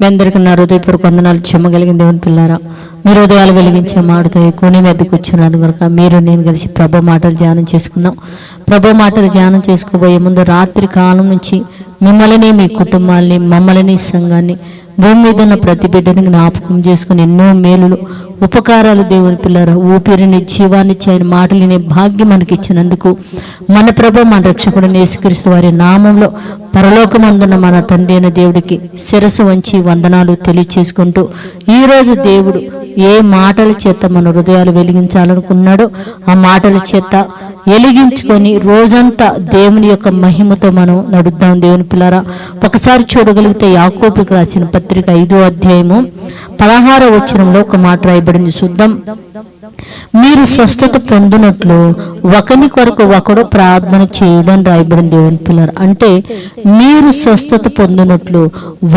మీ అందరికీ నా హృదయపూర్వక వందనాలు చెమ్మగలిగిన దేవుని పిల్లారా. మీరు హృదయాలు వెలిగించే మాటతో ఎక్కువనే మీద కూర్చున్నాను కనుక మీరు నేను కలిసి ప్రభ మాటలు ధ్యానం చేసుకుందాం. ప్రభ మాటలు ధ్యానం చేసుకోబోయే ముందు రాత్రి కాలం నుంచి మిమ్మల్ని మీ కుటుంబాల్ని మమ్మల్ని సంఘాన్ని భూమి మీద ఉన్న ప్రతి బిడ్డని జ్ఞాపకం చేసుకుని ఎన్నో మేలులు ఉపకారాలు దేవుని పిల్లర ఊపిరిని జీవాన్నిచ్చి ఆయన మాటలు భాగ్యం మనకి ఇచ్చినందుకు మన ప్రభు మన రక్షకుడు నేసుకరిస్తూ వారి నామంలో పరలోకమందున్న మన తండ్రి అయిన దేవుడికి శిరసు వంచి వందనాలు తెలియచేసుకుంటూ ఈరోజు దేవుడు ఏ మాటల చేత మన హృదయాలు వెలిగించాలనుకున్నాడో ఆ మాటల చేత వెలిగించుకొని రోజంతా దేవుని యొక్క మహిమతో మనం నడుద్దాం. దేవుని పిల్లరా ఒకసారి చూడగలిగితే యాకోపికి రాసిన పత్రిక ఐదో అధ్యాయము పదహార వచనంలో ఒక మాట రాయబడింది. చూద్దాం. మీరు స్వస్థత పొందినట్లు ఒకని కొరకు ఒకడు ప్రార్థన చేయడం రాయబడింది దేవుని పిల్లర్. అంటే మీరు స్వస్థత పొందినట్లు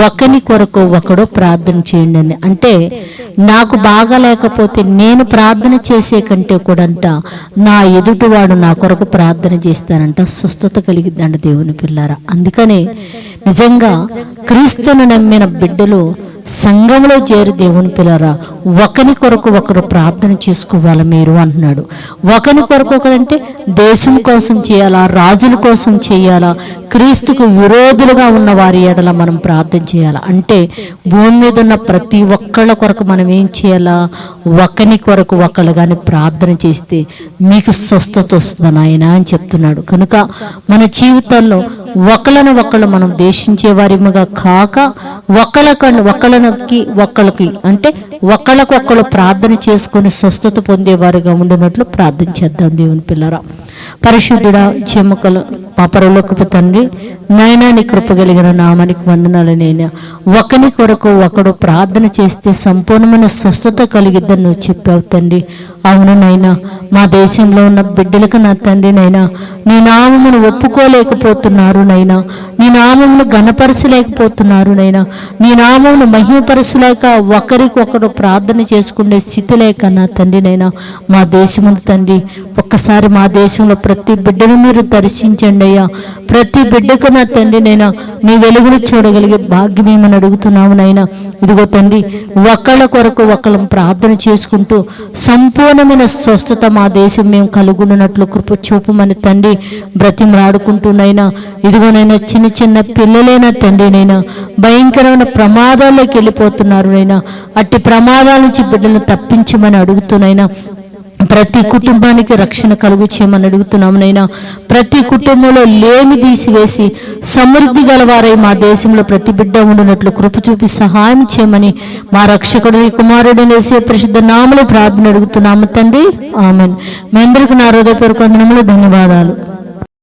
ఒకని కొరకు ఒకడు ప్రార్థన చేయండి అని. అంటే నాకు బాగలేకపోతే నేను ప్రార్థన చేసే కంటే కూడా అంట నా ఎదుటివాడు నా కొరకు ప్రార్థన చేస్తానంట. స్వస్థత కలిగిద్దంట దేవుని పిల్లారా. అందుకనే నిజంగా క్రీస్తును నమ్మిన బిడ్డలు సంఘంలో చేరి దేవుని పిల్లరా ఒకని కొరకు ఒకరు ప్రార్థన చేసుకోవాలి మీరు అంటున్నాడు. ఒకని కొరకు ఒకరంటే దేశం కోసం చేయాలా రాజుల కోసం చేయాలా క్రీస్తుకు విరోధులుగా ఉన్న వారి ఎడల మనం ప్రార్థన చేయాలా? అంటే భూమి మీద ఉన్న ప్రతి ఒక్కళ్ళ కొరకు మనం ఏం చేయాలా? ఒకని కొరకు ఒకళ్ళు కానీ ప్రార్థన చేస్తే మీకు స్వస్థత వస్తుంది నాయన అని చెప్తున్నాడు. కనుక మన జీవితంలో ఒకళ్ళను ఒకళ్ళు మనం దేశించే వారిముగా కాక ఒకళ్ళకని ఒకళ్ళకి ఒకళ్ళకి అంటే ఒకళ్ళకు ఒకళ్ళు ప్రార్థన చేసుకొని స్వస్థత పొందేవారుగా ఉండినట్లు ప్రార్థన చేద్దాం దేవుని పిల్లరా. పరిశుద్ధుడా మా పరలోకపు తండ్రి నాయనా నీ కృప కలిగిన నామానికి వందనాలు నేను. ఒకని కొరకు ఒకడు ప్రార్థన చేస్తే సంపూర్ణమైన స్వస్థత కలిగిద్దని నువ్వు చెప్పావు తండ్రి. అవును నైనా మా దేశంలో ఉన్న బిడ్డలకు నా తండ్రి నైనా నీ నామమును ఒప్పుకోలేకపోతున్నారు నైనా నీ నామమును గణపరచలేకపోతున్నారు నైనా నీ నామమును మహిమపరచలేక ఒకరికొకరు ప్రార్థన చేసుకునే స్థితి లేక నా తండ్రి నైనా మా దేశమును తండ్రి ఒక్కసారి మా దేశంలో ప్రతి బిడ్డను మీరు దర్శించండి అయ్యా. ప్రతి బిడ్డకు నా తండ్రి నైనా నీ వెలుగును చూడగలిగే భాగ్యమేమని అడుగుతున్నాము నైనా? ఇదిగో తండ్రి ఒకళ్ళ కొరకు ఒకళ్ళం ప్రార్థన చేసుకుంటూ సంపూర్ణమైన స్వస్థత మా దేశం మేము కలుగున్నట్లు కృప చూపమని తండ్రి బ్రతిమలాడుకుంటూనైనా ఇదిగోనైనా చిన్న చిన్న పిల్లలైనా తండ్రినైనా భయంకరమైన ప్రమాదాల్లోకి వెళ్ళిపోతున్నారు నైనా అట్టి ప్రమాదాల నుంచి బిడ్డలను తప్పించమని అడుగుతున్నాయినా ప్రతి కుటుంబానికి రక్షణ కలుగు చేయమని అడుగుతున్నాము నైనా ప్రతి కుటుంబంలో లేమి తీసివేసి సమృద్ధి గలవారై మా దేశంలో ప్రతి బిడ్డ ఉండినట్లు కృప చూపి సహాయం చేయమని మా రక్షకుడు ఈ కుమారుడు నేసే ప్రసిద్ధ నామలు ప్రార్థన అడుగుతున్నాము తండ్రి. ఆమెన్. మీ అందరికీ నా హృదయపూర్వక వందనములు ధన్యవాదాలు.